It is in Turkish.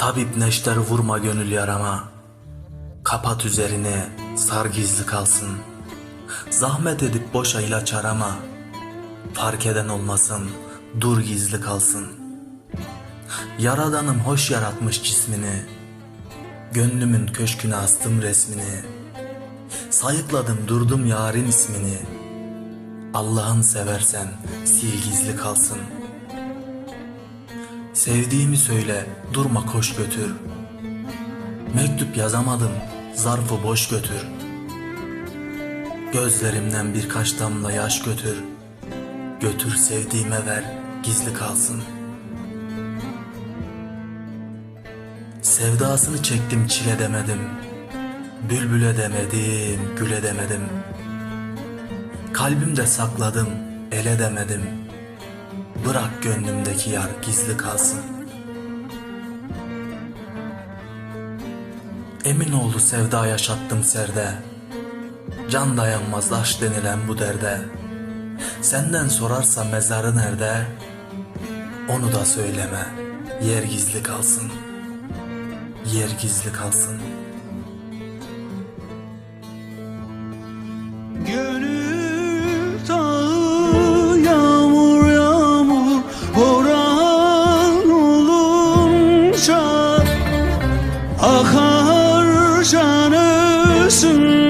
Tabip neşter vurma gönül yarama. Kapat üzerine sar gizli kalsın. Zahmet edip boşa ilaç arama. Fark eden olmasın dur gizli kalsın. Yaradanım hoş yaratmış cismini. Gönlümün köşküne astım resmini. Sayıkladım durdum yarın ismini. Allah'ın seversen sil gizli kalsın. Sevdiğimi söyle durma koş götür. Mektup yazamadım zarfı boş götür. Gözlerimden birkaç damla yaş götür. Götür sevdiğime ver gizli kalsın. Sevdasını çektim çile demedim. Bülbüle demedim, güle demedim. Kalbimde sakladım, ele demedim. Bırak gönlümdeki yar gizli kalsın. Emin oldu sevda yaşattım serde. Can dayanmaz aşk denilen bu derde. Senden sorarsa mezarı nerede? Onu da söyleme. Yer gizli kalsın. Yer gizli kalsın. Akar can özünden